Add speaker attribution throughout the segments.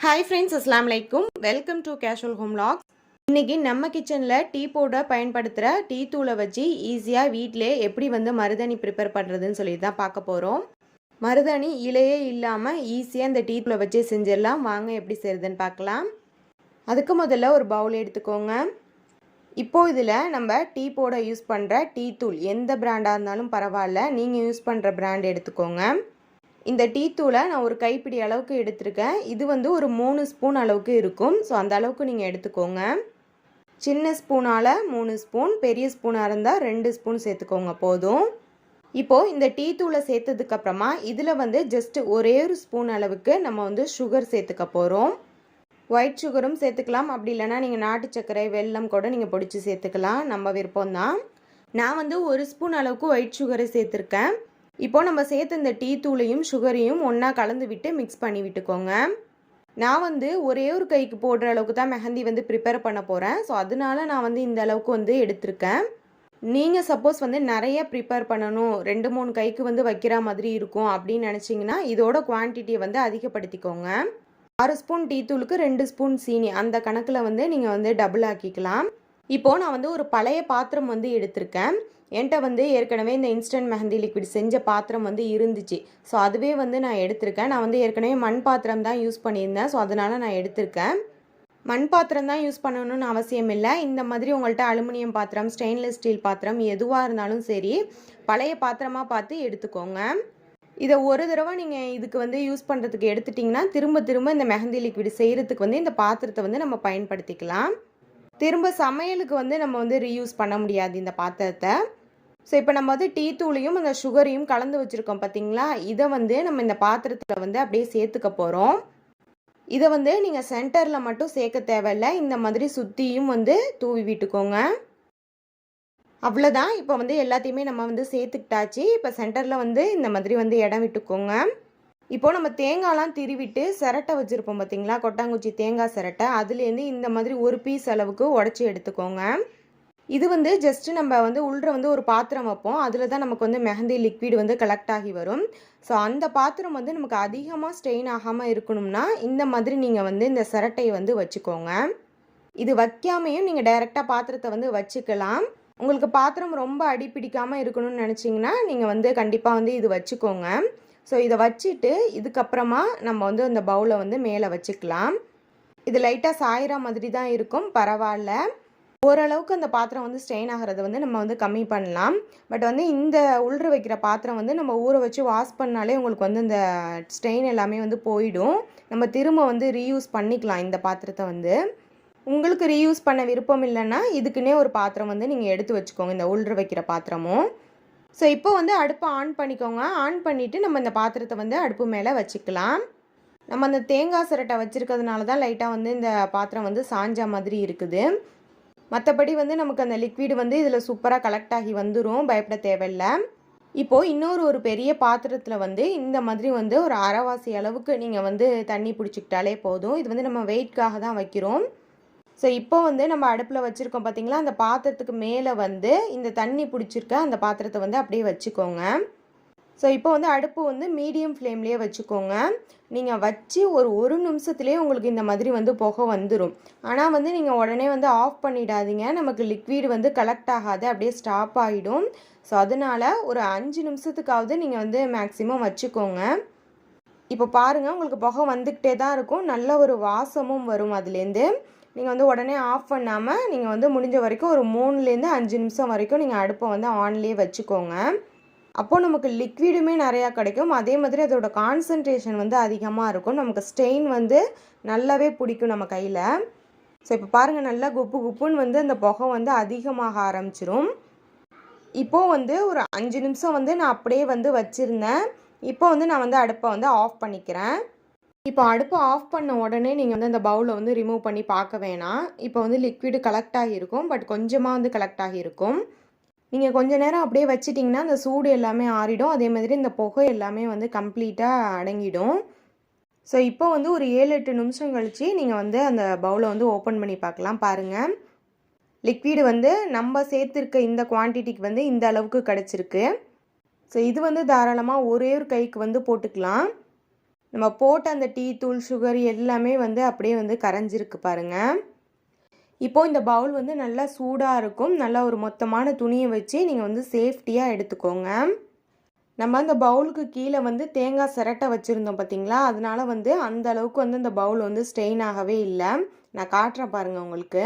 Speaker 1: Hi friends அஸ்லாம் வலைக்கும் welcome to casual home logs இன்றைக்கி நம்ம கிச்சனில் டீ பவுடர் பயன்படுத்துகிற டீ தூளை வச்சு ஈஸியாக வீட்டிலே எப்படி வந்து மருதாணி ப்ரிப்பேர் பண்ணுறதுன்னு சொல்லி தான் பார்க்க போகிறோம் மருதாணி இலையே இல்லாமல் ஈஸியாக இந்த டீ தூளை வச்சு செஞ்சிடலாம். வாங்க எப்படி செய்கிறதுன்னு பார்க்கலாம். அதுக்கு முதல்ல ஒரு பவுல் எடுத்துக்கோங்க. இப்போது இதில் நம்ம டீ போட யூஸ் பண்ணுற டீ தூள் எந்த பிராண்டாக இருந்தாலும் பரவாயில்ல. நீங்கள் யூஸ் பண்ணுற பிராண்ட் எடுத்துக்கோங்க. இந்த டீ தூளை நான் ஒரு கைப்பிடி அளவுக்கு எடுத்திருக்கேன். இது வந்து ஒரு மூணு ஸ்பூன் அளவுக்கு இருக்கும். ஸோ அந்த அளவுக்கு நீங்கள் எடுத்துக்கோங்க. சின்ன ஸ்பூனால் மூணு ஸ்பூன் பெரிய ஸ்பூனாக இருந்தால் ரெண்டு ஸ்பூன் சேர்த்துக்கோங்க போதும். இப்போது இந்த டீ தூளை சேர்த்ததுக்கப்புறமா இதில் வந்து ஜஸ்ட் ஒரே ஒரு ஸ்பூன் அளவுக்கு நம்ம வந்து சுகர் சேர்த்துக்க போகிறோம் ஒயிட் சுகரும் சேர்த்துக்கலாம். அப்படி இல்லைனா நீங்கள் நாட்டு சர்க்கரை வெல்லம் கூட நீங்கள் பொடிச்சு சேர்த்துக்கலாம். நம்ம விருப்பம் தான் நான் வந்து ஒரு ஸ்பூன் அளவுக்கு ஒயிட் சுகரை சேர்த்துருக்கேன். இப்போ நம்ம சேர்த்த இந்த டீ தூளையும் சுகரையும் ஒன்றா கலந்து விட்டு மிக்ஸ் பண்ணி விட்டுக்கோங்க. நான் வந்து ஒரே ஒரு கைக்கு போடுற அளவுக்கு தான் மெஹந்தி வந்து ப்ரிப்பேர் பண்ண போகிறேன் ஸோ அதனால நான் வந்து இந்த அளவுக்கு வந்து எடுத்திருக்கேன். நீங்கள் சப்போஸ் வந்து நிறைய ப்ரிப்பேர் பண்ணணும். ரெண்டு மூணு கைக்கு வந்து வைக்கிற மாதிரி இருக்கும் அப்படின்னு நினச்சிங்கன்னா இதோட குவான்டிட்டியை வந்து அதிகப்படுத்திக்கோங்க. ஆறு ஸ்பூன் டீ தூளுக்கு ரெண்டு ஸ்பூன் சீனி. அந்த கணக்கில் வந்து நீங்கள் வந்து டபுள் ஆக்கிக்கலாம். இப்போது நான் வந்து ஒரு பழைய பாத்திரம் வந்து எடுத்திருக்கேன். என்கிட்ட வந்து ஏற்கனவே இந்த இன்ஸ்டன்ட் மெஹந்தி லிக்விட் செஞ்ச பாத்திரம் வந்து இருந்துச்சு. ஸோ அதுவே வந்து நான் எடுத்திருக்கேன். நான் வந்து ஏற்கனவே மண் பாத்திரம் தான் யூஸ் பண்ணியிருந்தேன். ஸோ அதனால் நான் எடுத்திருக்கேன். மண் பாத்திரம் தான் யூஸ் பண்ணணும்னு அவசியம் இல்லை. இந்த மாதிரி உங்கள்கிட்ட அலுமினியம் பாத்திரம் ஸ்டெயின்லெஸ் ஸ்டீல் பாத்திரம் எதுவாக இருந்தாலும் சரி பழைய பாத்திரமாக பார்த்து எடுத்துக்கோங்க. இதை ஒரு தடவை நீங்கள் இதுக்கு வந்து யூஸ் பண்ணுறதுக்கு எடுத்துட்டிங்கன்னா திரும்ப திரும்ப இந்த மெஹந்தி லிக்விட் செய்கிறதுக்கு வந்து இந்த பாத்திரத்தை வந்து நம்ம பயன்படுத்திக்கலாம். திரும்ப சமையலுக்கு வந்து நம்ம வந்து ரீயூஸ் பண்ண முடியாது இந்த பாத்திரத்தை. ஸோ இப்போ நம்ம வந்து டீ தூளையும் அந்த சுகரையும் கலந்து வச்சுருக்கோம் பார்த்தீங்களா இதை வந்து நம்ம இந்த பாத்திரத்தில் வந்து அப்படியே சேர்த்துக்க போகிறோம் இதை வந்து நீங்கள் சென்டரில் மட்டும் சேர்க்க தேவையில்லை. இந்த மாதிரி சுற்றியும் வந்து தூவி விட்டுக்கோங்க. அவ்வளோதான் இப்போ வந்து எல்லாத்தையுமே நம்ம வந்து சேர்த்துக்கிட்டாச்சு. இப்போ சென்டரில் வந்து இந்த மாதிரி வந்து இடம் விட்டுக்கோங்க. இப்போ நம்ம தேங்காய்லாம் திருவிட்டு சிரட்டை வச்சுருப்போம் பார்த்தீங்களா கொட்டாங்குச்சி தேங்காய் சிரட்டை. அதுலேருந்து இந்த மாதிரி ஒரு பீஸ் அளவுக்கு உடச்சி எடுத்துக்கோங்க. இது வந்து ஜஸ்ட்டு நம்ம வந்து உள்ள வந்து ஒரு பாத்திரம் வைப்போம். அதில் தான் நமக்கு வந்து மெஹந்தி லிக்விட் வந்து கலெக்ட் ஆகி வரும். ஸோ அந்த பாத்திரம் வந்து நமக்கு அதிகமாக ஸ்ட்ரெயின் ஆகாமல் இருக்கணும்னா இந்த மாதிரி நீங்கள் வந்து இந்த சிரட்டையை வந்து வச்சுக்கோங்க. இது வைக்காமையும் நீங்கள் டைரெக்டாக பாத்திரத்தை வந்து வச்சுக்கலாம். உங்களுக்கு பாத்திரம் ரொம்ப அடி பிடிக்காமல் இருக்கணும்னு நினச்சிங்கன்னா நீங்கள் வந்து கண்டிப்பாக வந்து இது வச்சுக்கோங்க. ஸோ இதை வச்சுட்டு இதுக்கப்புறமா நம்ம வந்து அந்த பவுலை வந்து மேலே வச்சுக்கலாம். இது லைட்டாக சாயிற மாதிரி தான் இருக்கும். பரவாயில்ல. ஓரளவுக்கு அந்த பாத்திரம் வந்து ஸ்ட்ரெயின் ஆகிறத வந்து நம்ம வந்து கம்மி பண்ணலாம். பட் வந்து இந்த உள்ற வைக்கிற பாத்திரம் வந்து நம்ம ஊற வச்சு வாஷ் பண்ணாலே உங்களுக்கு வந்து இந்த ஸ்ட்ரெயின் எல்லாமே வந்து போயிடும். நம்ம திரும்ப வந்து ரீயூஸ் பண்ணிக்கலாம் இந்த பாத்திரத்தை வந்து. உங்களுக்கு ரீயூஸ் பண்ண விருப்பம் இல்லைன்னா இதுக்குன்னே ஒரு பாத்திரம் வந்து நீங்கள் எடுத்து வச்சுக்கோங்க இந்த உள்ற வைக்கிற பாத்திரமும். ஸோ இப்போ வந்து அடுப்பை ஆன் பண்ணிக்கோங்க. ஆன் பண்ணிவிட்டு நம்ம இந்த பாத்திரத்தை வந்து அடுப்பு மேலே வச்சுக்கலாம். நம்ம அந்த தேங்காய் சிரட்டை வச்சுருக்கிறதுனால தான் லைட்டாக வந்து இந்த பாத்திரம் வந்து சாஞ்சா மாதிரி இருக்குது. மற்றபடி வந்து நமக்கு அந்த லிக்விட் வந்து இதில் சூப்பராக கலெக்ட் ஆகி வந்துடும் பயப்பட தேவையில்லை. இப்போது இன்னொரு ஒரு பெரிய பாத்திரத்தில் வந்து இந்த மாதிரி வந்து ஒரு அரைவாசி அளவுக்கு நீங்கள் வந்து தண்ணி பிடிச்சிக்கிட்டாலே போதும். இது வந்து நம்ம வெயிட்காக தான் வைக்கிறோம். ஸோ இப்போ வந்து நம்ம அடுப்பில் வச்சுருக்கோம் பார்த்தீங்களா அந்த பாத்திரத்துக்கு மேலே வந்து இந்த தண்ணி பிடிச்சிருக்க அந்த பாத்திரத்தை வந்து அப்படியே வச்சுக்கோங்க. ஸோ இப்போ வந்து அடுப்பு வந்து மீடியம் ஃப்ளேம்லேயே வச்சுக்கோங்க. நீங்கள் வச்சு ஒரு ஒரு நிமிஷத்துலேயே உங்களுக்கு இந்த மாதிரி வந்து புகை வந்துடும் ஆனால் வந்து நீங்கள் உடனே வந்து ஆஃப் பண்ணிடாதீங்க. நமக்கு லிக்விட் வந்து கலெக்ட் ஆகாது. அப்படியே ஸ்டாப் ஆகிடும் ஸோ அதனால் ஒரு அஞ்சு நிமிஷத்துக்காவது நீங்கள் வந்து மேக்ஸிமம் வச்சுக்கோங்க. இப்போ பாருங்கள் உங்களுக்கு புகை வந்துக்கிட்டே தான் இருக்கும். நல்ல ஒரு வாசமும் வரும் அதுலேருந்து. நீங்கள் வந்து உடனே ஆஃப் பண்ணாமல் நீங்கள் வந்து முடிஞ்ச வரைக்கும் ஒரு மூணுலேருந்து அஞ்சு நிமிஷம் வரைக்கும் நீங்கள் அடுப்பை வந்து ஆன்லேயே வச்சுக்கோங்க. அப்போது நமக்கு லிக்விடுமே நிறையா கிடைக்கும். அதே மாதிரி அதோட கான்சன்ட்ரேஷன் வந்து அதிகமாக இருக்கும். நமக்கு ஸ்டெயின் வந்து நல்லாவே பிடிக்கும் நம்ம கையில். ஸோ இப்போ பாருங்கள் நல்லா குப்பு குப்புன்னு வந்து அந்த புகை வந்து அதிகமாக ஆரம்பிச்சிரும். இப்போது வந்து ஒரு அஞ்சு நிமிஷம் வந்து நான் அப்படியே வந்து வச்சுருந்தேன். இப்போ வந்து நான் வந்து அடுப்பை வந்து ஆஃப் பண்ணிக்கிறேன். இப்போ அடுப்பு ஆஃப் பண்ண உடனே நீங்கள் வந்து அந்த பவுலை வந்து ரிமூவ் பண்ணி பார்க்க வேணாம். இப்போ வந்து லிக்விடு கலெக்ட் ஆகியிருக்கும். பட் கொஞ்சமாக வந்து கலெக்ட் ஆகியிருக்கும். நீங்கள் கொஞ்ச நேரம் அப்படியே வச்சிட்டிங்கன்னா அந்த சூடு எல்லாமே ஆறிடும். அதே மாதிரி இந்த புகை எல்லாமே வந்து கம்ப்ளீட்டாக அடங்கிடும். ஸோ இப்போ வந்து ஒரு ஏழு எட்டு நிமிஷம் கழித்து நீங்கள் வந்து அந்த பவுலை வந்து ஓப்பன் பண்ணி பார்க்கலாம். பாருங்கள் லிக்விடு வந்து நம்ம சேர்த்துருக்க இந்த குவான்டிட்டிக்கு வந்து இந்த அளவுக்கு கிடச்சிருக்கு. ஸோ இது வந்து தாராளமாக ஒரே ஒரு கைக்கு வந்து போட்டுக்கலாம். நம்ம போட்ட அந்த டீ தூள் சுகர் எல்லாமே வந்து அப்படியே வந்து கரைஞ்சிருக்கு பாருங்கள் இப்போ இந்த பவுல் வந்து நல்லா சூடாக இருக்கும். நல்லா ஒரு மொத்தமான துணியை வச்சு நீங்கள் வந்து சேஃப்டியாக எடுத்துக்கோங்க. நம்ம அந்த பவுலுக்கு கீழே வந்து தேங்காய் சிரட்டை வச்சுருந்தோம் பார்த்தீங்களா அதனால வந்து அந்த அளவுக்கு வந்து அந்த பவுல் வந்து ஸ்டெயின் ஆகவே இல்லை. நான் காட்டுறேன் பாருங்கள் உங்களுக்கு.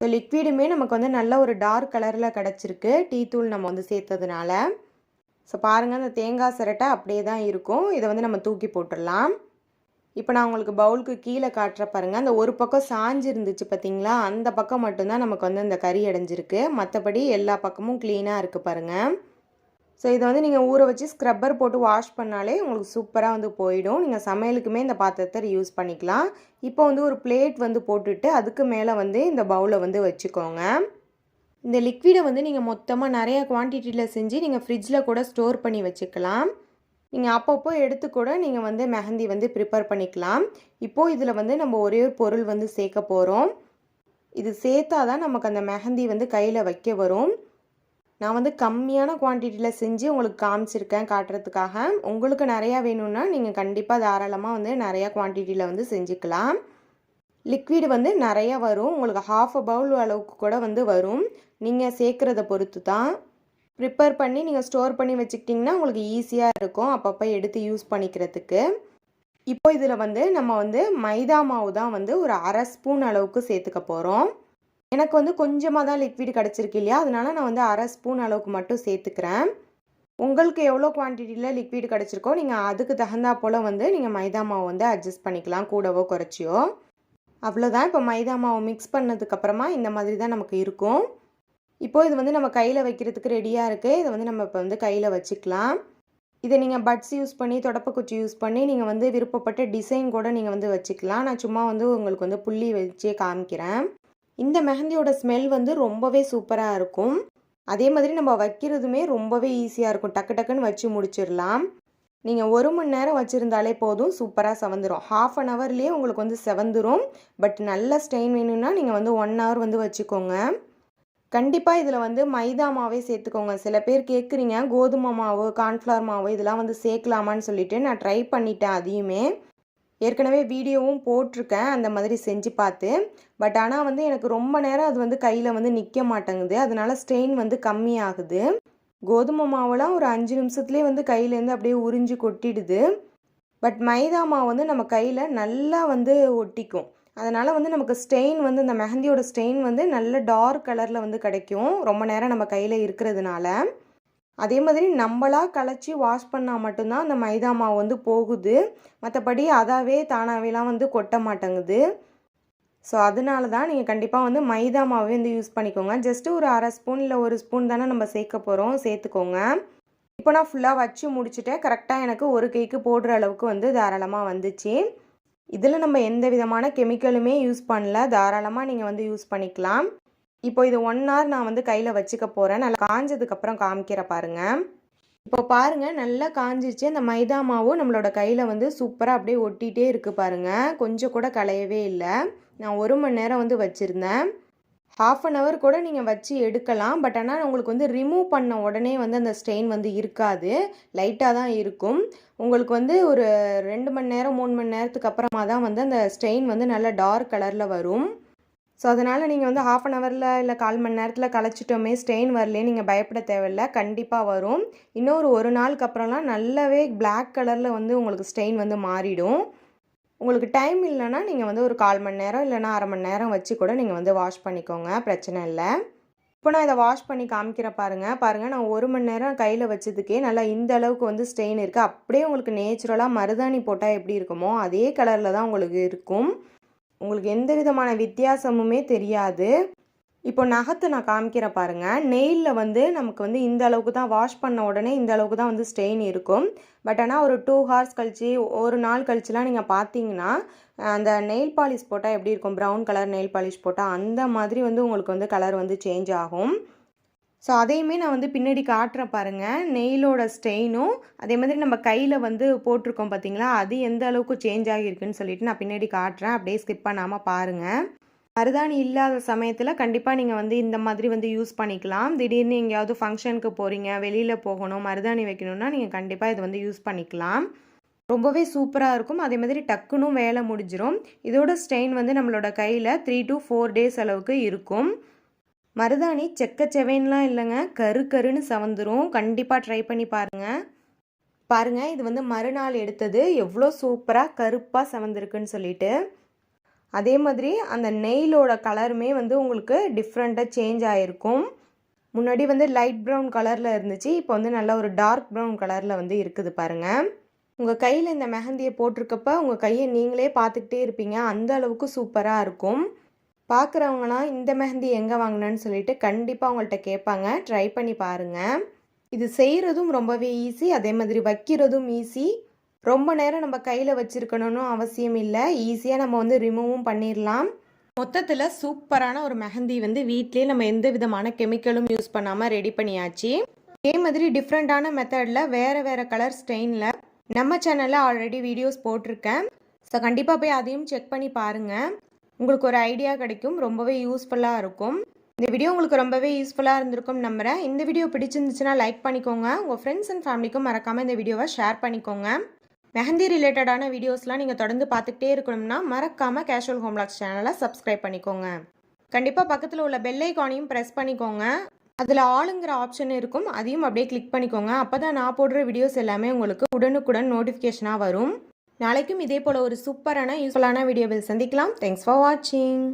Speaker 1: ஸோ லிக்விடுமே நமக்கு வந்து நல்ல ஒரு டார்க் கலரில் கிடச்சிருக்கு. டீ தூள் நம்ம வந்து சேர்த்ததுனால. ஸோ பாருங்கள் அந்த தேங்காய் சிரட்டை அப்படியே தான் இருக்கும். இதை வந்து நம்ம தூக்கி போட்டுடலாம். இப்போ நான் உங்களுக்கு பவுலுக்கு கீழே காட்டுற பாருங்கள் அந்த ஒரு பக்கம் சாஞ்சு இருந்துச்சு பார்த்தீங்களா அந்த பக்கம் மட்டும்தான் நமக்கு வந்து அந்த கறி அடைஞ்சிருக்கு. மற்றபடி எல்லா பக்கமும் க்ளீனாக இருக்குது பாருங்கள் ஸோ இதை வந்து நீங்கள் ஊற வச்சு ஸ்க்ரப்பர் போட்டு வாஷ் பண்ணாலே உங்களுக்கு சூப்பராக வந்து போயிடும். நீங்கள் சமையலுக்குமே இந்த பாத்திரத்தை யூஸ் பண்ணிக்கலாம். இப்போ வந்து ஒரு பிளேட் வந்து போட்டுட்டு அதுக்கு மேலே வந்து இந்த பவுலை வந்து வச்சுக்கோங்க. இந்த லிக்விடை வந்து நீங்கள் மொத்தமாக நிறைய குவான்டிட்டியில் செஞ்சு நீங்கள் ஃப்ரிட்ஜில் கூட ஸ்டோர் பண்ணி வச்சுக்கலாம். நீங்கள் அப்பப்போ எடுத்து கூட நீங்கள் வந்து மெஹந்தி வந்து ப்ரிப்பேர் பண்ணிக்கலாம். இப்போது இதில் வந்து நம்ம ஒரே ஒரு பொருள் வந்து சேர்க்க போகிறோம் இது சேர்த்தா தான் நமக்கு அந்த மெஹந்தி வந்து கையில் வைக்க வரும். நான் வந்து கம்மியான குவான்டிட்டியில் செஞ்சு உங்களுக்கு காமிச்சிருக்கேன் காட்டுறதுக்காக. உங்களுக்கு நிறையா வேணும்னா நீங்கள் கண்டிப்பாக தாராளமாக வந்து நிறையா குவான்டிட்டியில் வந்து செஞ்சுக்கலாம். லிக்விட் வந்து நிறையா வரும். உங்களுக்கு ஹாஃப் அ பவுல் அளவுக்கு கூட வந்து வரும். நீங்கள் சேர்க்குறத பொறுத்து தான் ப்ரிப்பேர் பண்ணி நீங்கள் ஸ்டோர் பண்ணி வச்சுக்கிட்டிங்கன்னா உங்களுக்கு ஈஸியாக இருக்கும். அப்பப்போ எடுத்து யூஸ் பண்ணிக்கிறதுக்கு. இப்போ இதில் வந்து நம்ம வந்து மைதா மாவு தான் வந்து ஒரு அரை ஸ்பூன் அளவுக்கு சேர்த்துக்க போகிறோம் எனக்கு வந்து கொஞ்சமாக தான் லிக்விட் கிடச்சிருக்கு இல்லையா? அதனால நான் வந்து அரை ஸ்பூன் அளவுக்கு மட்டும் சேர்த்துக்கிறேன். உங்களுக்கு எவ்வளோ குவான்டிட்டியில் லிக்விட் கிடச்சிருக்கோ நீங்கள் அதுக்கு தகுந்தா போல் வந்து நீங்கள் மைதா மாவு வந்து அட்ஜஸ்ட் பண்ணிக்கலாம் கூடவோ குறைச்சியோ. அவ்வளோதான் இப்போ மைதா மாவு மிக்ஸ் பண்ணதுக்கப்புறமா இந்த மாதிரி தான் நமக்கு இருக்கும். இப்போது இது வந்து நம்ம கையில் வைக்கிறதுக்கு ரெடியாக இருக்குது இதை வந்து நம்ம இப்போ வந்து கையில் வச்சுக்கலாம். இதை நீங்கள் பட்ஸ் யூஸ் பண்ணி தொடப்பக்குச்சி யூஸ் பண்ணி நீங்கள் வந்து விருப்பப்பட்ட டிசைன் கூட நீங்கள் வந்து வச்சுக்கலாம். நான் சும்மா வந்து உங்களுக்கு வந்து புள்ளி வச்சே காமிக்கிறேன். இந்த மெஹந்தியோட ஸ்மெல் வந்து ரொம்பவே சூப்பராக இருக்கும். அதே மாதிரி நம்ம வைக்கிறதுமே ரொம்பவே ஈஸியாக இருக்கும். டக்கு டக்குன்னு வச்சு முடிச்சிடலாம். நீங்கள் ஒரு மணி நேரம் வச்சுருந்தாலே போதும் சூப்பராக செவந்துடும் ஹாஃப் அன் ஹவர்லேயே உங்களுக்கு வந்து செவந்துடும் பட் நல்ல ஸ்டெயின் வேணும்னா நீங்கள் வந்து ஒன் ஹவர் வந்து வச்சுக்கோங்க. கண்டிப்பாக இதில் வந்து மைதா மாவே சேர்த்துக்கோங்க. சில பேர் கேட்குறீங்க கோதுமை மாவு கார்ன்ஃப்ளவர் மாவு இதெல்லாம் வந்து சேர்க்கலாமான்னு சொல்லிட்டு நான் ட்ரை பண்ணிட்டேன் அதையுமே. ஏற்கனவே வீடியோவும் போட்டிருக்கேன் அந்த மாதிரி செஞ்சு பார்த்து. பட் ஆனால் வந்து எனக்கு ரொம்ப நேரம் அது வந்து கையில் வந்து நிற்க மாட்டேங்குது. அதனால ஸ்ட்ரெயின் வந்து கம்மியாகுது. கோதுமை மாவுலாம் ஒரு அஞ்சு நிமிஷத்துலேயே வந்து கையிலேருந்து அப்படியே உறிஞ்சி கொட்டிடுது. பட் மைதா மாவு வந்து நம்ம கையில் நல்லா வந்து ஒட்டிக்கும். அதனால் வந்து நமக்கு ஸ்டெயின் வந்து இந்த மெஹந்தியோட ஸ்டெயின் வந்து நல்ல டார்க் கலரில் வந்து கிடைக்கும். ரொம்ப நேரம் நம்ம கையில் இருக்கிறதுனால. அதே மாதிரி நம்மளாக கலைச்சி வாஷ் பண்ணால் மட்டும்தான் அந்த மைதா மாவு வந்து போகுது. மற்றபடி அதாவே தானாகவேலாம் வந்து கொட்ட மாட்டேங்குது. ஸோ அதனால தான் நீங்கள் கண்டிப்பாக வந்து மைதா மாவே வந்து யூஸ் பண்ணிக்கோங்க. ஜஸ்ட்டு ஒரு அரை ஸ்பூன் இல்லை ஒரு ஸ்பூன் தானே நம்ம சேர்க்க போகிறோம் சேர்த்துக்கோங்க. இப்போ நான் ஃபுல்லாக வச்சு முடிச்சுட்டேன். கரெக்டாக எனக்கு ஒரு கேக்கு போடுற அளவுக்கு வந்து தாராளமாக வந்துச்சு. இதில் நம்ம எந்த விதமான கெமிக்கலுமே யூஸ் பண்ணல. தாராளமாக நீங்கள் வந்து யூஸ் பண்ணிக்கலாம். இப்போ இது ஒன் ஹவர் நான் வந்து கையில் வச்சுக்க போகிறேன் நல்லா காஞ்சதுக்கப்புறம் காமிக்கிற பாருங்கள் இப்போ பாருங்கள் நல்லா காஞ்சிச்சு அந்த மைதா மாவும் நம்மளோட கையில் வந்து சூப்பராக அப்படியே ஒட்டிகிட்டே இருக்குது பாருங்கள் கொஞ்சம் கூட களையவே இல்லை. நான் ஒரு மணி நேரம் வந்து வச்சுருந்தேன். ஹாஃப் அன் ஹவர் கூட நீங்கள் வச்சு எடுக்கலாம். பட் ஆனால் உங்களுக்கு வந்து ரிமூவ் பண்ண உடனே வந்து அந்த ஸ்டெயின் வந்து இருக்காது. லைட்டாக தான் இருக்கும். உங்களுக்கு வந்து ஒரு ரெண்டு மணி நேரம் மூணு மணி நேரத்துக்கு அப்புறமா தான் வந்து அந்த ஸ்டெயின் வந்து நல்ல டார்க் கலரில் வரும். ஸோ அதனால் நீங்கள் வந்து ஹாஃப் அன் ஹவரில் இல்லை கால் மணி நேரத்தில் களைச்சிட்டோமே ஸ்டெயின் வரலே நீங்கள் பயப்பட தேவையில்ல. கண்டிப்பாக வரும். இன்னொரு ஒரு நாளுக்கு அப்புறம்லாம் நல்லாவே பிளாக் கலரில் வந்து உங்களுக்கு ஸ்டெயின் வந்து மாறிடும். உங்களுக்கு டைம் இல்லைன்னா நீங்கள் வந்து ஒரு கால் மணி நேரம் இல்லைனா அரை மணி நேரம் வச்சு கூட நீங்கள் வந்து வாஷ் பண்ணிக்கோங்க. பிரச்சனை இல்லை. இப்போ நான் இதை வாஷ் பண்ணி காமிக்கிற பாருங்கள் பாருங்கள் நான் ஒரு மணி நேரம் கையில் வச்சதுக்கே நல்லா இந்த அளவுக்கு வந்து ஸ்டெயின் இருக்குது அப்படியே உங்களுக்கு நேச்சுரலாக மருதாணி போட்டால் எப்படி இருக்குமோ அதே கலரில் தான் உங்களுக்கு இருக்கும். உங்களுக்கு எந்த விதமான வித்தியாசமுமே தெரியாது. இப்போ நகத்தை நான் காமிக்கிறேன் பாருங்கள் நெயிலில் வந்து நமக்கு வந்து இந்த அளவுக்கு தான் வாஷ் பண்ண உடனே இந்த அளவுக்கு தான் வந்து ஸ்டெயின் இருக்கும். பட் ஆனால் ஒரு டூ ஹார்ஸ் கழிச்சு ஒரு நாள் கழிச்சுலாம் நீங்கள் பார்த்தீங்கன்னா அந்த நெயில் பாலிஷ் போட்டால் எப்படி இருக்கும்? ப்ரௌன் கலர் நெயில் பாலிஷ் போட்டால் அந்த மாதிரி வந்து உங்களுக்கு வந்து கலர் வந்து சேஞ்ச் ஆகும். ஸோ அதையுமே நான் வந்து பின்னாடி காட்டுறேன் பாருங்கள் நெயிலோட ஸ்டெயினும் அதே மாதிரி நம்ம கையில் வந்து போட்டிருக்கோம் பார்த்தீங்களா அது எந்த அளவுக்கு சேஞ்ச் ஆகியிருக்குன்னு சொல்லிட்டு நான் பின்னாடி காட்டுறேன். அப்படியே ஸ்கிப் பண்ணாமல் பாருங்கள் மருதாணி இல்லாத சமயத்தில் கண்டிப்பாக நீங்கள் வந்து இந்த மாதிரி வந்து யூஸ் பண்ணிக்கலாம். திடீர்னு எங்கேயாவது ஃபங்க்ஷனுக்கு போகிறீங்க வெளியில் போகணும் மருதாணி வைக்கணும்னா நீங்கள் கண்டிப்பாக இது வந்து யூஸ் பண்ணிக்கலாம். ரொம்பவே சூப்பராக இருக்கும். அதே மாதிரி டக்குனும் வேலை முடிஞ்சிடும் இதோட ஸ்டெயின் வந்து நம்மளோட கையில் த்ரீ டு ஃபோர் டேஸ் அளவுக்கு இருக்கும். மருதாணி செக்க செவேன்லாம் இல்லைங்க. கரு கருன்னு சவந்துரும். கண்டிப்பாக ட்ரை பண்ணி பாருங்கள் பாருங்கள் இது வந்து மறுநாள் எடுத்தது. எவ்வளோ சூப்பராக கருப்பாக சவந்துருக்குன்னு சொல்லிட்டு. அதே மாதிரி அந்த நெயிலோட கலருமே வந்து உங்களுக்கு டிஃப்ரெண்ட்டாக சேஞ்ச் ஆகிருக்கும் முன்னாடி வந்து லைட் ப்ரௌன் கலரில் இருந்துச்சு இப்போ வந்து நல்ல ஒரு டார்க் ப்ரௌன் கலரில் வந்து இருக்குது பாருங்கள் உங்கள் கையில் இந்த மெஹந்தியை போட்டிருக்கப்ப உங்கள் கையை நீங்களே பார்த்துக்கிட்டே இருப்பீங்க. அந்த அளவுக்கு சூப்பராக இருக்கும். பார்க்குறவங்களாம் இந்த மெஹந்தி எங்கே வாங்கினேன்னு சொல்லிட்டு கண்டிப்பாக அவங்கள்ட்ட கேட்பாங்க. ட்ரை பண்ணி பாருங்கள் இது செய்கிறதும் ரொம்பவே ஈஸி அதே மாதிரி வைக்கிறதும் ஈஸி ரொம்ப நேரம் நம்ம கையில் வச்சுருக்கணும்னு அவசியம் இல்லை. ஈஸியாக நம்ம வந்து ரிமூவும் பண்ணிடலாம் மொத்தத்தில் சூப்பரான ஒரு மெஹந்தி வந்து வீட்லேயே நம்ம எந்த விதமான கெமிக்கலும் யூஸ் பண்ணாமல் ரெடி பண்ணியாச்சு. இதே மாதிரி டிஃப்ரெண்ட்டான மெத்தடில் வேறு வேறு கலர் ஸ்டெயினில் நம்ம சேனலில் ஆல்ரெடி வீடியோஸ் போட்டிருக்கேன். ஸோ கண்டிப்பாக போய் அதையும் செக் பண்ணி பாருங்கள் உங்களுக்கு ஒரு ஐடியா கிடைக்கும். ரொம்பவே யூஸ்ஃபுல்லாக இருக்கும். இந்த வீடியோ உங்களுக்கு ரொம்பவே யூஸ்ஃபுல்லாக இருந்திருக்கும் நம்புகிறேன் இந்த வீடியோ பிடிச்சிருந்துச்சுன்னா லைக் பண்ணிக்கோங்க. உங்கள் ஃப்ரெண்ட்ஸ் அண்ட் ஃபேமிலிக்கும் மறக்காமல் இந்த வீடியோவை ஷேர் பண்ணிக்கோங்க. மெஹந்தி ரிலேட்டடான வீடியோஸ்லாம் நீங்கள் தொடர்ந்து பார்த்துக்கிட்டே இருக்கணும்னா மறக்காமல் கேஷுவல் ஹோம்லாக்ஸ் சேனலை சப்ஸ்கிரைப் பண்ணிக்கோங்க. கண்டிப்பாக பக்கத்தில் உள்ள பெல்லைக்கானையும் ப்ரெஸ் பண்ணிக்கோங்க. அதில் ஆளுங்கிற ஆப்ஷன் இருக்கும். அதையும் அப்படியே கிளிக் பண்ணிக்கோங்க. அப்போ தான் நான் போடுற வீடியோஸ் எல்லாமே உங்களுக்கு உடனுக்குடன் நோட்டிஃபிகேஷனாக வரும். நாளைக்கும் இதே போல் ஒரு சூப்பரான யூஸ்ஃபுல்லான வீடியோவில் சந்திக்கலாம். தேங்க்ஸ் ஃபார் வாட்சிங்